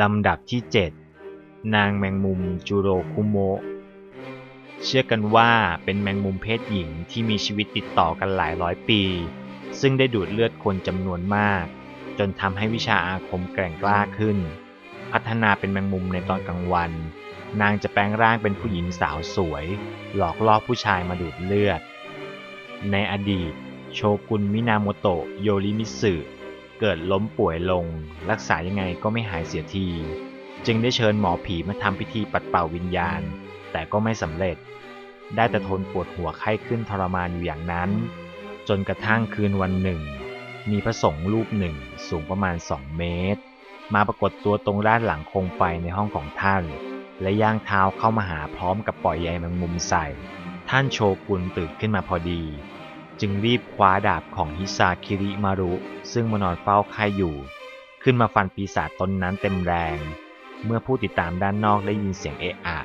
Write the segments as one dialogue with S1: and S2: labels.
S1: ลำดับที่ 7 นางแมงมุมจูโรคุโมะ เชื่อกันว่าเป็นแมงมุมเพศหญิงที่มีชีวิตติดต่อกันหลายร้อยปี ซึ่งได้ดูดเลือดคนจำนวนมาก จนทำให้วิชาอาคมแกร่งกล้าขึ้น พัฒนาเป็นแมงมุมในตอนกลางวัน นางจะแปลงร่างเป็นผู้หญิงสาวสวย หลอกล่อผู้ชายมาดูดเลือด ในอดีต โชกุนมินาโมโตะโยริมิสึ เกิดล้มป่วยลง รักษายังไงก็ไม่หายเสียที จึงได้เชิญหมอผีมาทำพิธีปัดเป่าวิญญาณ แต่ก็ไม่สำเร็จ ได้แต่ทนปวดหัวไข้ขึ้นทรมานอยู่อย่างนั้น จนกระทั่งคืนวันหนึ่ง มีพระสงฆ์รูปหนึ่งสูงประมาณ 2 เมตร มาปรากฏตัวตรงด้านหลังโคมไฟในห้องของท่าน และย่างเท้าเข้ามาหาพร้อมกับปล่อยใยแมงมุมใส่ ท่านโชกุนตื่นขึ้นมาพอดี จึงรีบคว้าดาบของฮิซาคิริมารุ ซึ่งมานอนเฝ้าไข้อยู่ ขึ้นมาฟันปีศาจตนนั้นเต็มแรง เมื่อผู้ติดตามด้านนอกได้ยินเสียงเอะอะ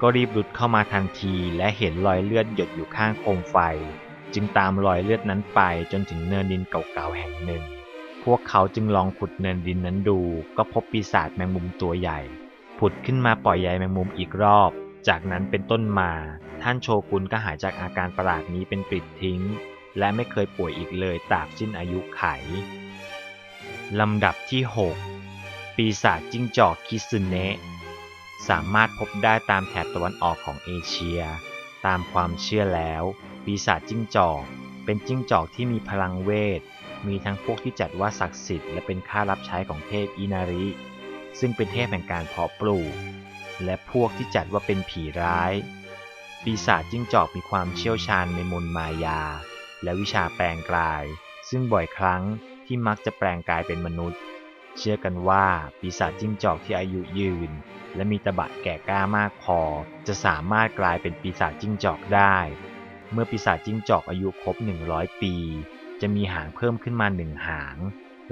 S1: ก็รีบรุดเข้ามาทันทีและเห็นรอยเลือดหยดอยู่ข้างโคมไฟ จึงตามรอยเลือดนั้นไปจนถึงเนินดินเก่าๆแห่งหนึ่ง พวกเขาจึงลองขุดเนินดินนั้นดู ก็พบปีศาจแมงมุมตัวใหญ่ ผุดขึ้นมาปล่อยใยแมงมุมอีกรอบ จากนั้นเป็นต้นมา ท่านโชกุนก็หายจากอาการประหลาดนี้เป็นปลิดทิ้ง และไม่เคยป่วยอีกเลยตราบสิ้นอายุไข ลำดับที่ 6 ปีศาจจิ้งจอกคิซึเนะสามารถพบได้ตามแถบตะวันออกของเอเชีย ตามความเชื่อแล้ว ปีศาจจิ้งจอก เป็นจิ้งจอกที่มีพลังเวท มีทั้งพวกที่จัดว่าศักดิ์สิทธิ์และเป็นข้ารับใช้ของเทพอินาริ ซึ่งเป็นเทพแห่งการเพาะปลูก และพวกที่จัดว่าเป็นผีร้าย ปีศาจจิ้งจอกมีความเชี่ยวชาญในมนต์มายา และวิชาแปลงกลาย ซึ่งบ่อยครั้งที่มักจะแปลงกายเป็นมนุษย์ เชื่อกันว่าปีศาจจิ้งจอกที่อายุยืน และมีตะบะแก่กล้ามากพอ จะสามารถกลายเป็นปีศาจจิ้งจอกได้ เมื่อปีศาจจิ้งจอกอายุครบ 100 ปี จะมีหางเพิ่มขึ้นมาหนึ่งหาง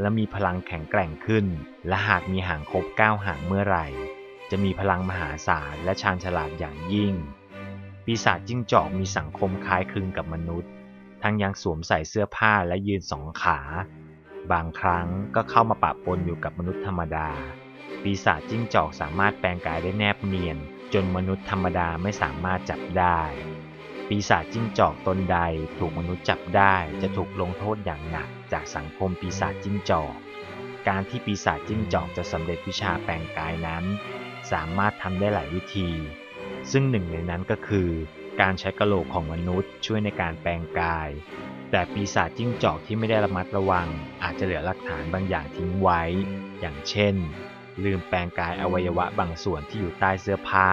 S1: และมีพลังแข็งแกร่งขึ้น และหากมีหางครบ 9 หางเมื่อไหร่ จะมีพลังมหาศาลและชาญฉลาดอย่างยิ่ง ปีศาจจิ้งจอกมีสังคมคล้ายคลึงกับมนุษย์ ทั้งยังสวมใส่เสื้อผ้าและยืนสองขา บางครั้งก็เข้ามาปะปนอยู่กับมนุษย์ธรรมดา ปีศาจจิ้งจอกสามารถแปลงกายได้แนบเนียน จนมนุษย์ธรรมดาไม่สามารถจับได้ ปีศาจจิ้งจอกตนใดถูกมนุษย์จับได้จะถูกลงโทษอย่างหนักจากสังคมปีศาจจิ้งจอก การที่ปีศาจจิ้งจอกจะสำเร็จวิชาแปลงกายนั้น สามารถทำได้หลายวิธี ซึ่งหนึ่งในนั้นก็คือ การใช้กระโหลกของมนุษย์ช่วยในการแปลงกาย แต่ปีศาจจิ้งจอกที่ไม่ได้ระมัดระวัง อาจจะเหลือหลักฐานบางอย่างทิ้งไว้ อย่างเช่น ลืมแปลงกายอวัยวะบางส่วนที่อยู่ใต้เสื้อผ้า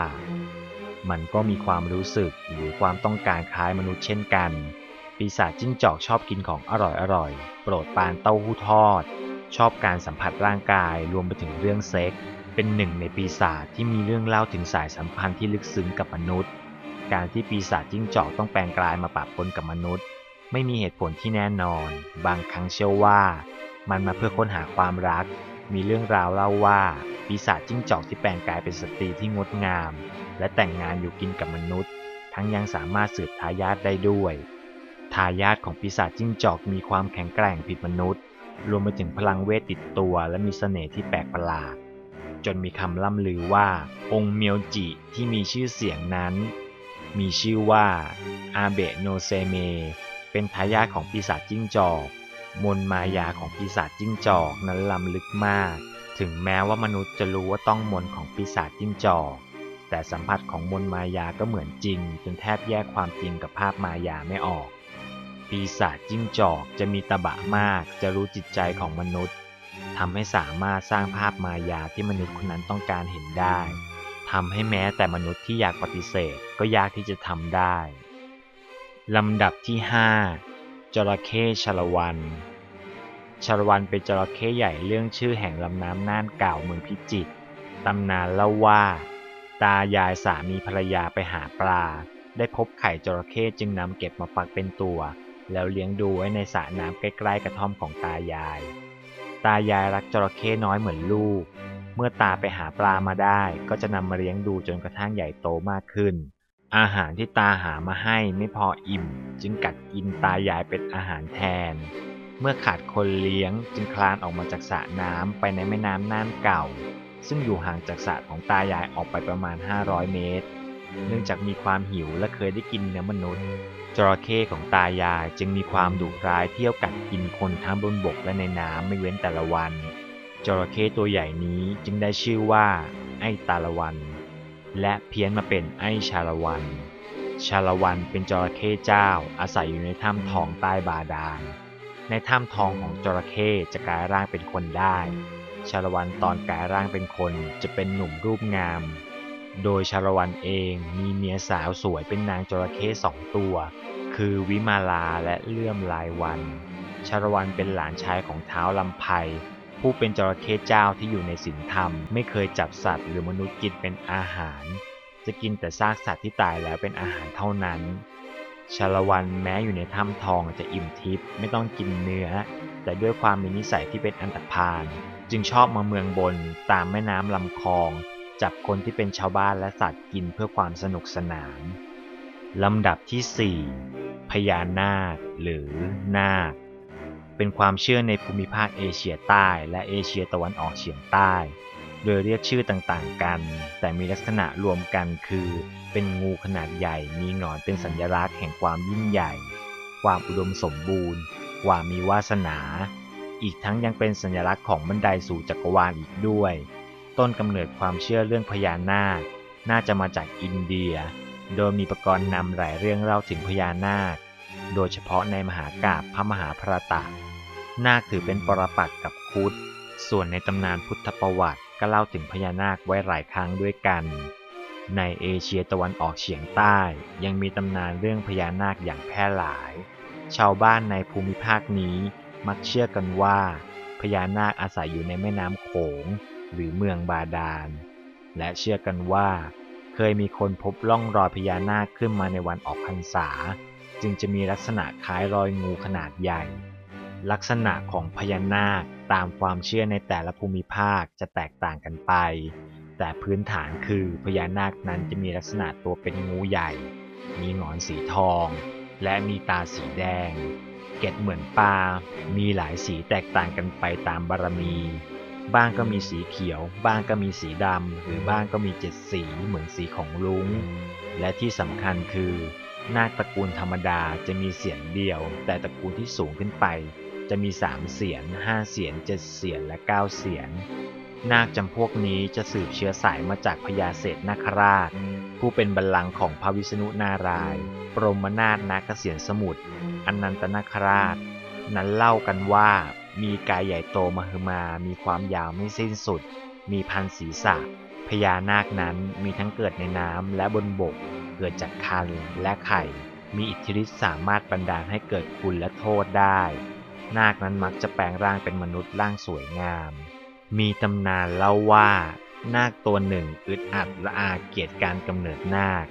S1: มันก็มีความรู้สึกหรือความต้องการคล้ายมนุษย์เช่นกัน ปีศาจจิ้งจอกชอบกินของอร่อยๆ โปรดปานเต้าหู้ทอด ชอบการสัมผัสร่างกายรวมไปถึงเรื่องเซ็ก เป็นหนึ่งในปีศาจที่มีเรื่องเล่าถึงสายสัมพันธ์ที่ลึกซึ้งกับมนุษย์ การที่ปีศาจจิ้งจอกต้องแปลงกลายมาปะปนกับมนุษย์ ไม่มีเหตุผลที่แน่นอน บางครั้งเชื่อว่า มันมาเพื่อค้นหาความรัก มีเรื่องราวเล่าว่า ปีศาจจิ้งจอกที่แปลงกายเป็นสตรีที่งดงาม และแต่งงานอยู่กินกับมนุษย์ ทั้งยังสามารถสืบทายาทได้ด้วย ทายาทของปีศาจจิ้งจอกมีความแข็งแกร่งผิดมนุษย์ รวมไปถึงพลังเวทติดตัว และมีเสน่ห์ที่แปลกประหลาดจนมีคำล่ำลือว่า องค์เมียวจิที่มีชื่อเสียงนั้น มีชื่อว่าอาเบะโนเซเม เป็นทายาทของปีศาจจิ้งจอก มนมายาของปีศาจจิ้งจอกนั้นล้ำลึกมาก ถึงแม้ว่ามนุษย์จะรู้ว่าต้องมนของปีศาจจิ้งจอก แต่สัมผัสของมนมายาก็เหมือนจริง จนแทบแยกความจริงกับภาพมายาไม่ออก ปีศาจจิ้งจอกจะมีตะบะมาก จะรู้จิตใจของมนุษย์ทำให้สามารถสร้างภาพมายาที่มนุษย์คนนั้นต้องการเห็นได้ ทำให้แม้แต่มนุษย์ที่อยากปฏิเสธก็ยากที่จะทำได้ ลำดับที่ 5จระเข้ชลวันชลวันเป็นจระเข้ใหญ่เรื่องชื่อแห่งลำน้ำน่านเก่าเมืองพิจิตรตำนานเล่าว่า ตายายสามีภรรยาไปหาปลา ได้พบไข่จระเข้จึงนำเก็บมาฟักเป็นตัว แล้วเลี้ยงดูไว้ในสระน้ำใกล้ๆกระท่อมของตายาย ตายายรักจระเข้น้อยเหมือนลูก เมื่อตาไปหาปลามาได้ ก็จะนำมาเลี้ยงดูจนกระทั่งใหญ่โตมากขึ้น อาหารที่ตาหามาให้ไม่พออิ่ม จึงกัดกินตายายเป็นอาหารแทน เมื่อขาดคนเลี้ยงจึงคลานออกมาจากสระน้ำไปในแม่น้ำน่านเก่า ซึ่งอยู่ห่างจากสระของตายายออกไปประมาณ 500 เมตร เนื่องจากมีความหิวและเคยได้กินเนื้อมนุษย์จระเข้ของตายายจึงมีความดุร้ายเที่ยวกัดกินคนทั้งบนบกและในน้ำไม่เว้นแต่ละวัน จระเข้ตัวใหญ่นี้จึงได้ชื่อว่า ไอ้ตาละวัน และเพี้ยนมาเป็นไอ้ชาละวัน ชาละวันเป็นจระเข้เจ้าอาศัยอยู่ในถ้ำทองใต้บาดาล ในถ้ำทองของจระเข้จะกลายร่างเป็นคนได้ ชาละวันตอนกลายร่างเป็นคนจะเป็นหนุ่มรูปงาม โดยชาละวันเองมีเมียสาวสวยเป็นนางจระเข้สองตัว คือวิมาลาและเลื่อมลายวัน ชาละวันเป็นหลานชายของเท้าลำไพ ผู้เป็นจระเข้เจ้าที่อยู่ในศีลธรรม ไม่เคยจับสัตว์หรือมนุษย์กินเป็นอาหาร จะกินแต่ซากสัตว์ที่ตายแล้วเป็นอาหารเท่านั้นชาละวันแม้อยู่ในถ้ำทองจะอิ่มทิพย์ไม่ต้องกินเนื้อ แต่ด้วยความมีนิสัยที่เป็นอันตพาลจึงชอบมาเมืองบนตามแม่น้ำลำคลอง จับคนที่เป็นชาวบ้านและสัตว์กินเพื่อความสนุกสนานลำดับที่ 4 พญานาคหรือนาค เป็นความเชื่อในภูมิภาคเอเชียใต้และเอเชียตะวันออกเฉียงใต้ โดยเรียกชื่อต่างๆกัน แต่มีลักษณะรวมกันคือ เป็นงูขนาดใหญ่มีหงอนเป็นสัญลักษณ์แห่งความยิ่งใหญ่ ความอุดมสมบูรณ์ความมีวาสนา อีกทั้งยังเป็นสัญลักษณ์ของบันไดสู่จักรวาลอีกด้วย ต้นกำเนิดความเชื่อเรื่องพญานาค น่าจะมาจากอินเดีย โดยมีประกรณ์นำหลายเรื่องเล่าถึงพญานาค โดยเฉพาะในมหากาพย์พระมหาพรตะ นาคถือเป็นปรปักษ์กับครุดส่วนในตำนานพุทธประวัติก็เล่าถึงพญานาคไว้หลายครั้งด้วยกัน ในเอเชียตะวันออกเฉียงใต้ ยังมีตำนานเรื่องพญานาคอย่างแพร่หลาย ชาวบ้านในภูมิภาคนี้มักเชื่อกันว่าพญานาคอาศัยอยู่ในแม่น้ำโขง หรือเมืองบาดาล และเชื่อกันว่า เคยมีคนพบร่องรอยพญานาคขึ้นมาในวันออกพรรษา จึงจะมีลักษณะคล้ายรอยงูขนาดใหญ่ ลักษณะของพญานาคตามความเชื่อในแต่ละภูมิภาคจะแตกต่างกันไป แต่พื้นฐานคือพญานาคนั้นจะมีลักษณะตัวเป็นงูใหญ่ มีหงอนสีทอง และมีตาสีแดง เกล็ดเหมือนปลา มีหลายสีแตกต่างกันไปตามบารมี บ้างก็มีสีเขียว บ้างก็มีสีดำ หรือบ้างก็มีเจ็ดสีเหมือนสีของลุง และที่สำคัญคือนาคตระกูลธรรมดาจะมีเสียงเดียว แต่ตระกูลที่สูงขึ้นไป จะมีสามเสียนห้าเสียนเจ็ดเสียน และเก้าเสียน นาคจำพวกนี้จะสืบเชื้อสายมาจากพญาเศรษนาคราช ผู้เป็นบัลลังก์ของพระวิษณุนารายณ์ปรมนาถนาคเสียนสมุทรอนันตนาคราช นั้นเล่ากันว่ามีกายใหญ่โตมหึมา มีความยาวไม่สิ้นสุด มีพันศีรษะ พญานาคนั้นมีทั้งเกิดในน้ำและบนบก เกิดจากคันและไข่ มีอิทธิฤทธิสามารถบันดาลให้เกิดคุณและโทษได้ นาคนั้นมักจะแปลงร่างเป็นมนุษย์ร่างสวยงาม มีตำนานเล่าว่านาคตัวหนึ่งอึดอัดและอาเกียดการกำเนิดนาค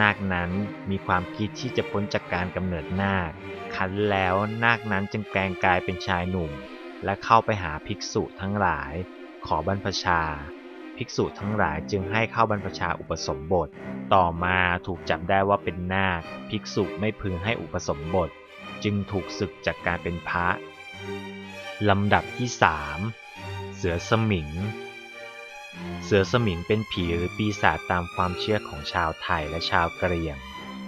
S1: นาคนั้นมีความคิดที่จะพ้นจากการกำเนิดนาค คันแล้วนาคนั้นจึงแปลงกายเป็นชายหนุ่ม และเข้าไปหาภิกษุทั้งหลาย ขอบรรพชา ภิกษุทั้งหลายจึงให้เข้าบรรพชาอุปสมบท ต่อมาถูกจับได้ว่าเป็นนาค ภิกษุไม่พึงให้อุปสมบท จึงถูกศึกจากการเป็นพระ ลำดับที่สามเสือสมิง เสือสมิงเป็นผีหรือปีศาจตามความเชื่อของชาวไทยและชาวกะเหรี่ยง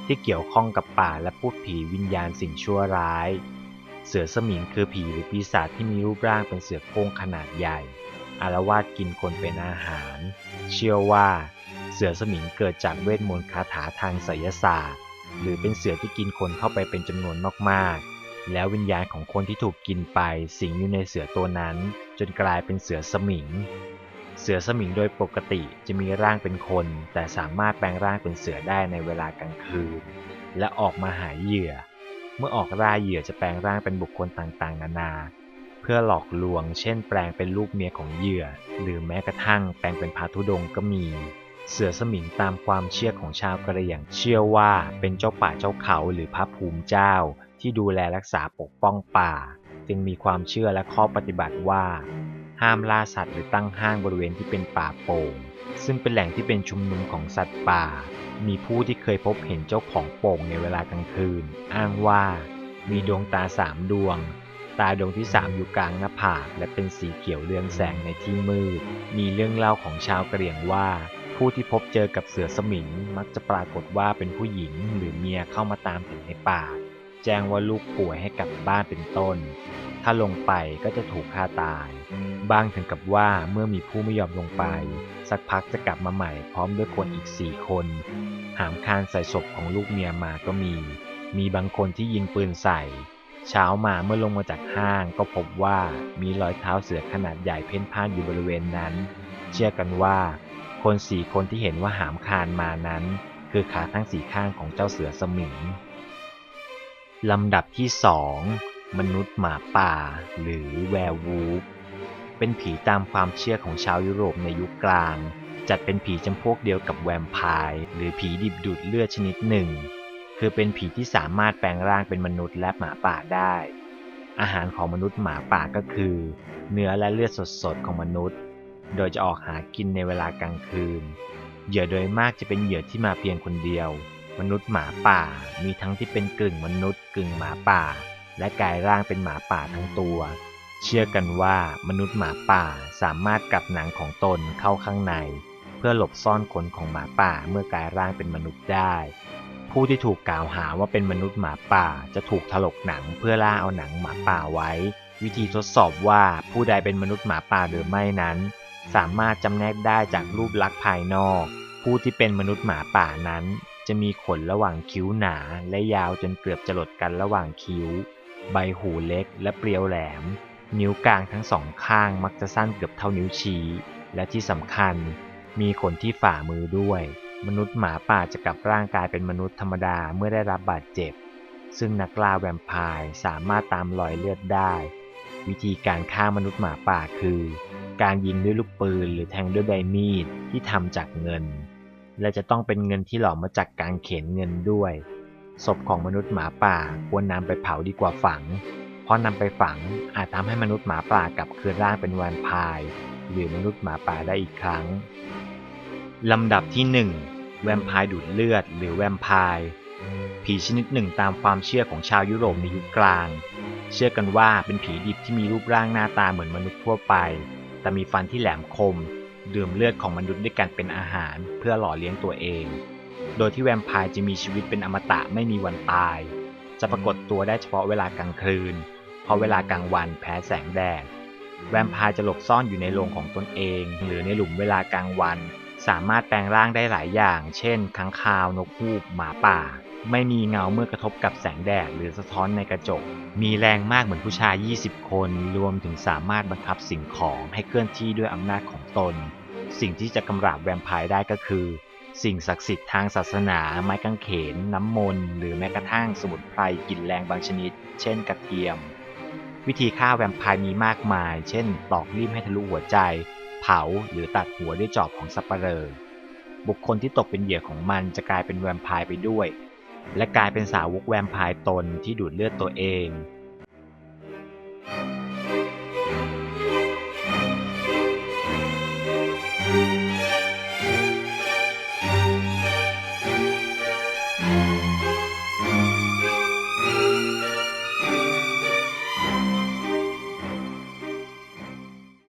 S1: ที่เกี่ยวข้องกับป่าและพูดผีวิญญาณสิ่งชั่วร้าย เสือสมิงคือผีหรือปีศาจที่มีรูปร่างเป็นเสือโคร่งขนาดใหญ่ อารวาสกินคนเป็นอาหาร เชื่อว่าเสือสมิงเกิดจากเวทมนต์คาถาทางไสยศาสตร์ หรือเป็นเสือที่กินคนเข้าไปเป็นจำนวนมากๆ แล้ววิญญาณของคนที่ถูกกินไปสิงอยู่ในเสือตัวนั้น จนกลายเป็นเสือสมิง เสือสมิงโดยปกติจะมีร่างเป็นคน แต่สามารถแปลงร่างเป็นเสือได้ในเวลากลางคืน และออกมาหาเหยื่อ เมื่อออกล่าเหยื่อจะแปลงร่างเป็นบุคคลต่างๆ นานาเพื่อหลอกลวง เช่น แปลงเป็นลูกเมียของเหยื่อ หรือแม้กระทั่งแปลงเป็นพาธุดงก็มี เสือสมิงตามความเชื่อของชาวกะเหรี่ยง เชื่อว่าเป็นเจ้าป่าเจ้าเขาหรือพระภูมิเจ้า ที่ดูแลรักษาปกป้องป่า จึงมีความเชื่อและข้อปฏิบัติว่า ห้ามล่าสัตว์หรือตั้งห้างบริเวณที่เป็นป่าโป่ง ซึ่งเป็นแหล่งที่เป็นชุมนุมของสัตว์ป่า มีผู้ที่เคยพบเห็นเจ้าของโป่งในเวลากลางคืน อ้างว่ามีดวงตาสามดวงตาดวงที่สามอยู่กลางหน้าผากและเป็นสีเขียวเรืองแสงในที่มืด มีเรื่องเล่าของชาวกะเหรี่ยงว่า ผู้ที่พบเจอกับเสือสมิงมักจะปรากฏว่าเป็นผู้หญิงหรือเมียเข้ามาตามถึงในป่า แจ้งว่าลูกป่วยให้กลับบ้านเป็นต้น ถ้าลงไปก็จะถูกฆ่าตาย บางถึงกับว่าเมื่อมีผู้ไม่ยอมลงไป สักพักจะกลับมาใหม่พร้อมด้วยคนอีกสี่คน หามคานใส่ศพของลูกเมียมาก็มี มีบางคนที่ยิงปืนใส่เช้ามาเมื่อลงมาจากห้างก็พบว่ามีรอยเท้าเสือขนาดใหญ่เพ่นพ่านอยู่บริเวณนั้น เชื่อกันว่า คนสี่คนที่เห็นว่าหามคานมานั้น คือขาทั้งสี่ข้างของเจ้าเสือสมิงลำดับที่สองมนุษย์หมาป่า หรือแวร์วูฟเป็นผีตามความเชื่อของชาวยุโรปในยุคกลาง จัดเป็นผีจำพวกเดียวกับแวมไพร์หรือผีดิบดูดเลือดชนิดหนึ่ง คือเป็นผีที่สามารถแปลงร่างเป็นมนุษย์และหมาป่าได้ อาหารของมนุษย์หมาป่าก็คือ เนื้อและเลือดสดๆของมนุษย์ โดยจะออกหากินในเวลากลางคืน เหยื่อโดยมากจะเป็นเหยื่อที่มาเพียงคนเดียว มนุษย์หมาป่า มีทั้งที่เป็นกึ่งมนุษย์กึ่งหมาป่า และกายร่างเป็นหมาป่าทั้งตัว เชื่อกันว่ามนุษย์หมาป่าสามารถกลับหนังของตนเข้าข้างใน เพื่อหลบซ่อนขนของหมาป่าเมื่อกลายร่างเป็นมนุษย์ได้ ผู้ที่ถูกกล่าวหาว่าเป็นมนุษย์หมาป่าจะถูกถลกหนังเพื่อล่าเอาหนังหมาป่าไว้ วิธีทดสอบว่าผู้ใดเป็นมนุษย์หมาป่าหรือไม่นั้น สามารถจำแนกได้จากรูปลักษณ์ภายนอก ผู้ที่เป็นมนุษย์หมาป่านั้น จะมีขนระหว่างคิ้วหนาและยาวจนเกือบจะหลดกันระหว่างคิ้ว ใบหูเล็กและเปรียวแหลม นิ้วกลางทั้งสองข้างมักจะสั้นเกือบเท่านิ้วชี้ และที่สำคัญ มีขนที่ฝ่ามือด้วย มนุษย์หมาป่าจะกลับร่างกายเป็นมนุษย์ธรรมดาเมื่อได้รับบาดเจ็บ ซึ่งนักล่าแวมไพร์สามารถตามรอยเลือดได้ วิธีการฆ่ามนุษย์หมาป่าคือ การยิงด้วยลูกปืนหรือแทงด้วยใบมีดที่ทำจากเงิน และจะต้องเป็นเงินที่หลอมมาจากการเข็นเงินด้วย ศพของมนุษย์หมาป่าควรนำไปเผาดีกว่าฝัง เพราะนำไปฝังอาจทำให้มนุษย์หมาป่ากลับคืนร่างเป็นแวมไพร์หรือมนุษย์หมาป่าได้อีกครั้งลำดับที่ 1 แวมไพร์ดูดเลือด หรือแวมไพร์ผีชนิดหนึ่งตามความเชื่อของชาวยุโรปในยุคกลาง เชื่อกันว่าเป็นผีดิบที่มีรูปร่างหน้าตาเหมือนมนุษย์ทั่วไป แต่มีฟันที่แหลมคม ดื่มเลือดของมนุษย์ด้วยกันเป็นอาหารเพื่อหล่อเลี้ยงตัวเอง โดยที่แวมไพร์จะมีชีวิตเป็นอมตะไม่มีวันตาย จะปรากฏตัวได้เฉพาะเวลากลางคืน เพราะเวลากลางวันแพ้แสงแดด แวมไพร์จะหลบซ่อนอยู่ในโรงของตนเอง หรือในหลุมเวลากลางวัน สามารถแปลงร่างได้หลายอย่าง เช่นค้างคาว นกฮูก หมาป่า ไม่มีเงาเมื่อกระทบกับแสงแดดหรือสะท้อนในกระจก มีแรงมากเหมือนผู้ชาย 20 คน รวมถึงสามารถบังคับสิ่งของให้เคลื่อนที่ด้วยอำนาจของตน สิ่งที่จะกำราบแวมไพร์ได้ก็คือ สิ่งศักดิ์สิทธิ์ทางศาสนา ไม้กางเขน น้ำมนต์ หรือแม้กระทั่งสมุนไพรกลิ่นแรงบางชนิด เช่นกระเทียม วิธีฆ่าแวมไพร์มีมากมาย เช่น ตอกลิ่มให้ทะลุหัวใจ เผาหรือตัดหัวด้วยจอบของสัปเหร่อบุคคลที่ตกเป็นเหยื่อของมันจะกลายเป็นแวมไพร์ไปด้วย และกลายเป็นสาวกแวมไพร์ตนที่ดูดเลือดตัวเอง